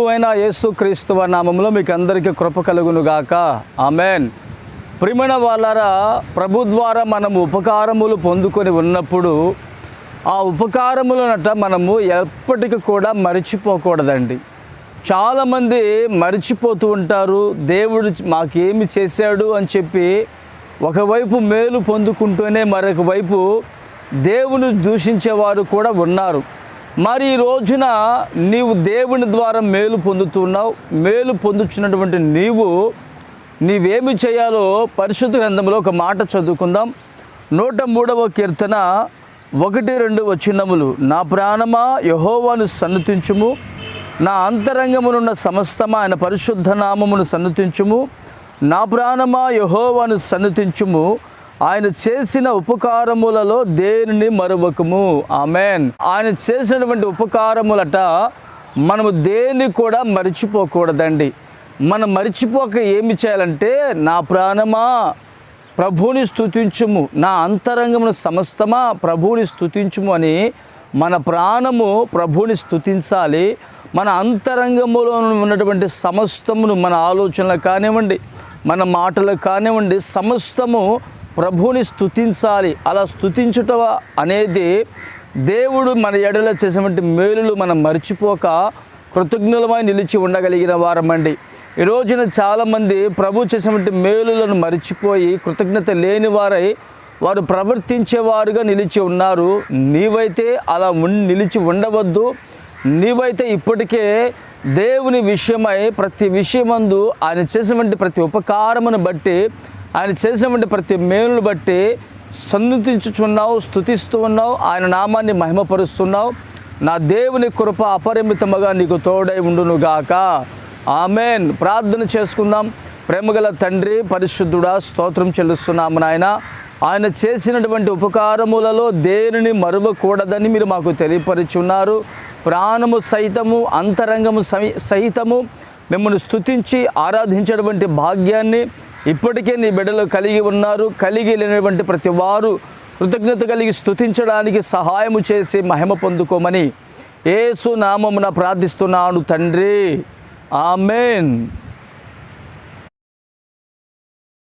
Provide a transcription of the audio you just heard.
ప్రభువైన యేసు క్రీస్తు నామంలో మీకు అందరికీ కృప కలుగును గాక. ఆమెన్. ప్రిమణ వాళ్ళరా ప్రభు ద్వారా మనము ఉపకారములు పొందుకొని ఉన్నప్పుడు ఆ ఉపకారములనట మనము ఎప్పటికీ కూడా మరిచిపోకూడదండి. చాలామంది మరిచిపోతూ ఉంటారు దేవుడు మాకేమి చేశాడు అని చెప్పి ఒకవైపు మేలు పొందుకుంటూనే మరొక వైపు దేవుని దూషించేవారు కూడా ఉన్నారు. మరి ఈ రోజున నీవు దేవుని ద్వారా మేలు పొందుతున్నావు మేలు పొందుచున్నటువంటి నీవు నీవేమి చేయాలో పరిశుద్ధ గ్రంథంలో ఒక మాట చదువుకుందాం. నూట మూడవ కీర్తన ఒకటి రెండు వచ్చినములు నా ప్రాణమా యహోవాను సన్నతించుము నా అంతరంగమునున్న సమస్తమా ఆయన పరిశుద్ధ నామమును సన్నతించుము నా ప్రాణమా యహోవాను సన్నతించుము ఆయన చేసిన ఉపకారములలో దేనిని మరువకము? ఆమెన్. ఆయన చేసినటువంటి ఉపకారములట మనము దేన్ని కూడా మరిచిపోకూడదండి. మనం మరిచిపోక ఏమి చేయాలంటే నా ప్రాణమా? ప్రభువుని స్థుతించుము నా అంతరంగమును సమస్తమా? ప్రభువుని స్థుతించుము అని మన ప్రాణము ప్రభువుని స్థుతించాలి మన అంతరంగములో ఉన్నటువంటి సమస్తమును మన ఆలోచనలు కానివ్వండి మన మాటలు కానివ్వండి సమస్తము ప్రభువుని స్తుతించాలి. అలా స్తుతించుట అనేది దేవుడు మన ఎడలో చేసినటువంటి మేలులు మనం మర్చిపోక కృతజ్ఞులమై నిలిచి ఉండగలిగిన వారమండి. ఈ రోజున చాలామంది ప్రభు చేసినటువంటి మేలులను మరిచిపోయి కృతజ్ఞత లేని వారై వారు ప్రవర్తించేవారుగా నిలిచి ఉన్నారు. నీవైతే అలా నిలిచి ఉండవద్దు. నీవైతే ఇప్పటికే దేవుని విషయమై ప్రతి విషయమందు ఆయన చేసినటువంటి ప్రతి ఉపకారమును బట్టి ఆయన చేసినటువంటి ప్రతి మేలును బట్టి సన్నుతించుచున్నావు స్థుతిస్తూ ఉన్నావు ఆయన నామాన్ని మహిమపరుస్తున్నావు. నా దేవుని కృప అపరిమితముగా నీకు తోడై ఉండునుగాక. ఆమెన్. ప్రార్థన చేసుకుందాం. ప్రేమగల తండ్రి పరిశుద్ధుడా స్తోత్రం చెల్లిస్తున్నాము నాయన. ఆయన చేసినటువంటి ఉపకారములలో దేనిని మరువకూడదని మీరు మాకు తెలియపరుచున్నారు. ప్రాణము సహితము అంతరంగము సహితము మిమ్మల్ని స్థుతించి ఆరాధించేటువంటి భాగ్యాన్ని ఇప్పటికే నీ బిడ్డలు కలిగి ఉన్నారు కలిగి లేనటువంటి ప్రతి వారు కృతజ్ఞత కలిగి స్తుతించడానికి సహాయము చేసి మహిమ పొందుకోమని ఏసు నామమున ప్రార్థిస్తున్నాను తండ్రి. ఆమెన్.